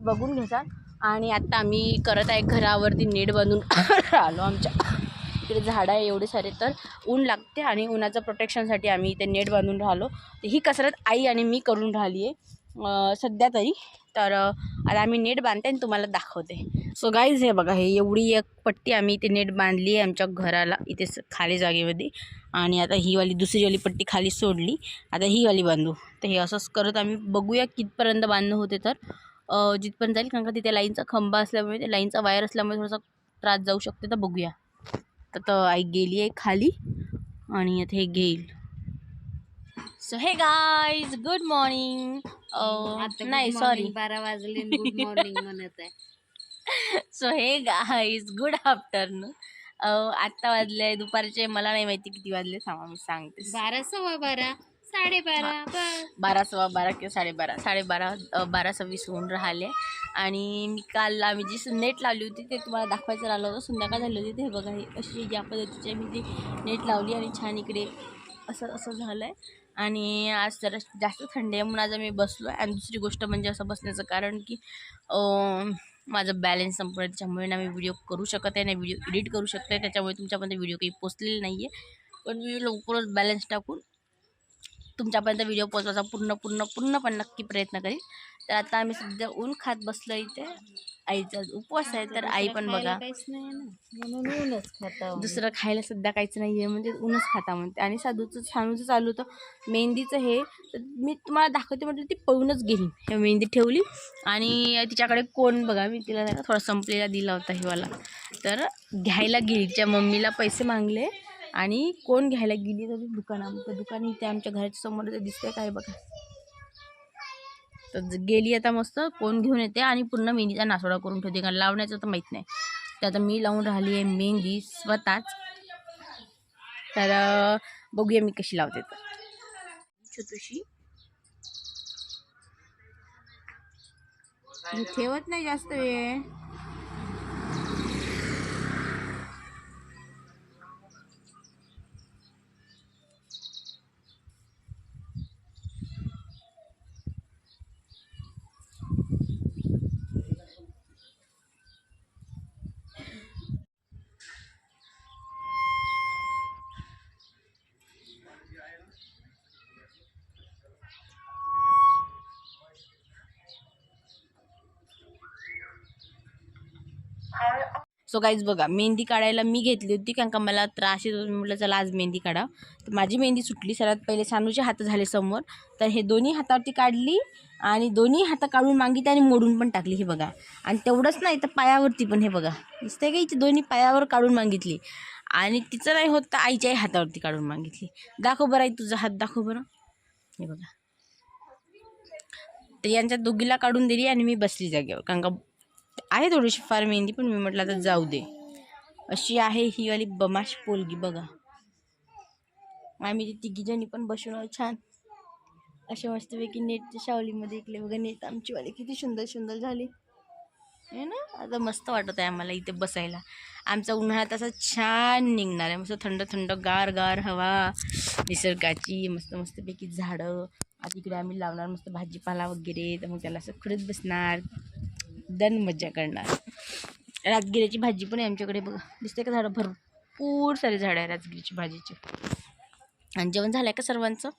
बघून घ्यायचा आणि आत्ता आम्ही करत आहे घरावरती नेट बांधून आलो आमच्या. इकडे झाडं आहे एवढे सारे तर ऊन लागते आणि उन्हाचं प्रोटेक्शनसाठी आम्ही इथे नेट बांधून राहिलो. तर ही कसरत आई आणि मी करून राहिली आहे. सध्या तरी. तर आता आम्ही नेट बांधते आणि तुम्हाला दाखवते. सो गाईज हे बघा हे एवढी एक पट्टी आम्ही इथे नेट बांधली आहे आमच्या घराला इथे स- खाली जागेमध्ये आणि आता ही वाली दुसरीवाली पट्टी खाली सोडली. आता ही वाली बांधू. तर हे असंच करत आम्ही बघूया कितपर्यंत बांधणं होते तर. जिथपर्यंत जाईल कारण का तिथे लाईनचा खंबा असल्यामुळे ते लाईनचा वायर असल्यामुळे थोडासा त्रास जाऊ शकते. तर बघूया. तर आई गेली आहे खाली आणि आता हे घेईल. सो हे गाईज गुड मॉर्निंग नाही सॉरी बारा वाजले गुड मॉर्निंग म्हणत आहे. सो हे गाईज गुड आफ्टरनून आत्ता वाजले दुपारचे मला नाही माहिती किती वाजले थांबा मी सांगते. बारा सव्वा बारा. साडेबारा बस. बारा सव्वा बारा किंवा साडेबारा. साडेबारा अ, बारा सव्वीस होऊन राहिले. आणि मी काल आम्ही जी नेट लावली होती ते तुम्हाला दाखवायचं राहिलं होतं. संध्याकाळ झाली होती ते बघा हे अशी या पद्धतीची मी ती नेट लावली आणि छान इकडे असं असं झालं आहे आणि आज जरा जास्त थंडी आहे म्हणून आज आम्ही बसलो आहे आणि दुसरी गोष्ट म्हणजे असं बसण्याचं कारण की अं, माझं बॅलन्स संपलं त्याच्यामुळे ना मी व्हिडिओ करू शकत आहे ना व्हिडिओ एडिट करू शकते त्याच्यामुळे तुमच्यापर्यंत व्हिडिओ काही पोचलेले नाही आहे पण मी लवकरच बॅलन्स टाकून तुमच्यापर्यंत व्हिडिओ पोचवायचा पूर्ण पूर्ण पूर्ण पण नक्की प्रयत्न करील तर आता आम्ही सध्या ऊन खात बसलो इथे. आईचा उपवास आहे तर आई पण बघा. काहीच नाही ऊनच खाता दुसरं खायला सध्या काहीच नाही आहे म्हणजे ऊनच खाता म्हणते. आणि साधूचं छानूचं चालू होतं. मेहंदीचं हे तर मी तुम्हाला दाखवते म्हटलं ती पळूनच गेली. मेहंदी ठेवली. आणि तिच्याकडे कोण बघा मी तिला थोडा संपलेला दिला होता हिवाला तर घ्यायला गेली. तिच्या मम्मीला पैसे मागले. आणि कोण घ्यायला गेली तर दुकानामध्ये दुकान इथे आमच्या घराच्या समोर दिसतंय काय बघा. तर गेली आता मस्त कोण घेऊन येते आणि पूर्ण मेहंदीचा नासोडा करून ठेवते कारण लावण्याचं तर माहीत नाही. तर आता मी लावून राहिली आहे मेहंदी स्वतःच. तर बघूया मी कशी लावते तर. छोटूशी. ठेवत नाही जास्त वेळ. सो गाईज बघा मेहंदी काढायला मी घेतली होती कारण का मला त्रास येतो म्हटलं चला आज मेहंदी काढा. तर माझी मेहंदी सुटली. सर्वात पहिले सानूचे हात झाले समोर. तर हे दोन्ही हातावरती काढली आणि दोन्ही हाता काढून मागितली आणि मोडून पण टाकली हे बघा. आणि तेवढंच नाही तर पायावरती पण हे बघा. दिसतंय का इथे दोन्ही पायावर काढून मागितली? आणि तिचं नाही होत तर आईच्याही हातावरती काढून मागितली. दाखव बरं आई तुझा हात दाखव बरं. हे बघा. तर यांच्या दोघीला काढून दिली आणि मी बसली जागेवर. कारण का आहे थोडीशी फार मेहंदी पण मी म्हटलं आता जाऊ दे. अशी आहे ही वाली बमाश पोलगी बघा. आम्ही तिघीजणी पण बसून आहोत छान. अशा मस्तपैकी नेटच्या शावलीमध्ये इकडे बघा नेट आमची वाली किती सुंदर सुंदर झाली. आहे ना? आता मस्त वाटत आहे आम्हाला इथे बसायला. आमचा उन्हाळा तसा छान निघणार आहे. मस्त थंड थंड गार गार हवा निसर्गाची मस्त मस्तपैकी झाडं. आता इकडे आम्ही लावणार मस्त भाजीपाला वगैरे तर मग त्याला असं खुडत बसणार. दन मज्जा करणार. राजगिऱ्याची भाजी पण आहे आमच्याकडे बघा. दिसते का झाडं भरपूर सारे झाडं आहे राजगिरीची भाजीची. आणि जेवण झालं आहे का सर्वांचं?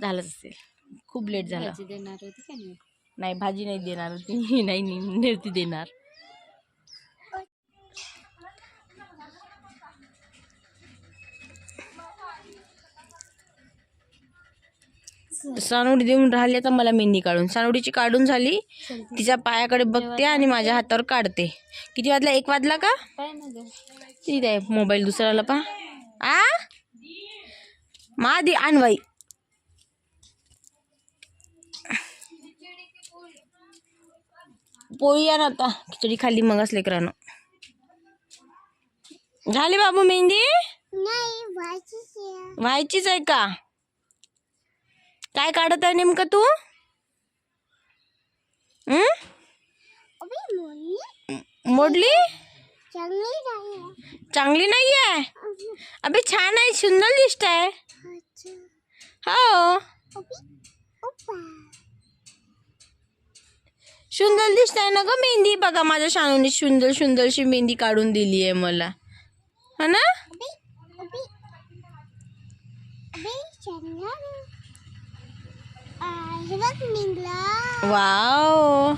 झालंच असेल. खूप लेट झालं. भाजी देणार होती नाही? भाजी नाही देणार होती. नाही नाही देणार. सानोडी देऊन राहिली आता मला मेहंदी काढून. सानोडीची काढून झाली तिच्या पायाकडे बघते आणि माझ्या हातावर काढते. किती वाजला? एक वाजला का? ना ठीक आहे मोबाईल दुसऱ्याला पा आ? मा दे आण बाई पोळी आण आता. खिचडी खाल्ली मग असले लेकरानं. झाली बाबू मेहंदी? व्हायचीच आहे का? काय काढत आहे नेमकं तू? मोडली? चांगली नाही आहे. अबे छान आहे सुंदर दिसत आहे. हो. सुंदर दिसताय ना ग मेहंदी? बघा माझ्या शानूने सुंदर सुंदरशी मेहंदी काढून दिली आहे मला. हा ना? वाव.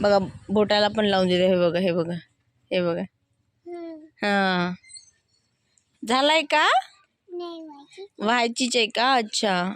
बघा बोटाला पण लावून दिलं हे बघा हे बघा हे बघा. हा. झालाय का? व्हायचीच आहे का? अच्छा.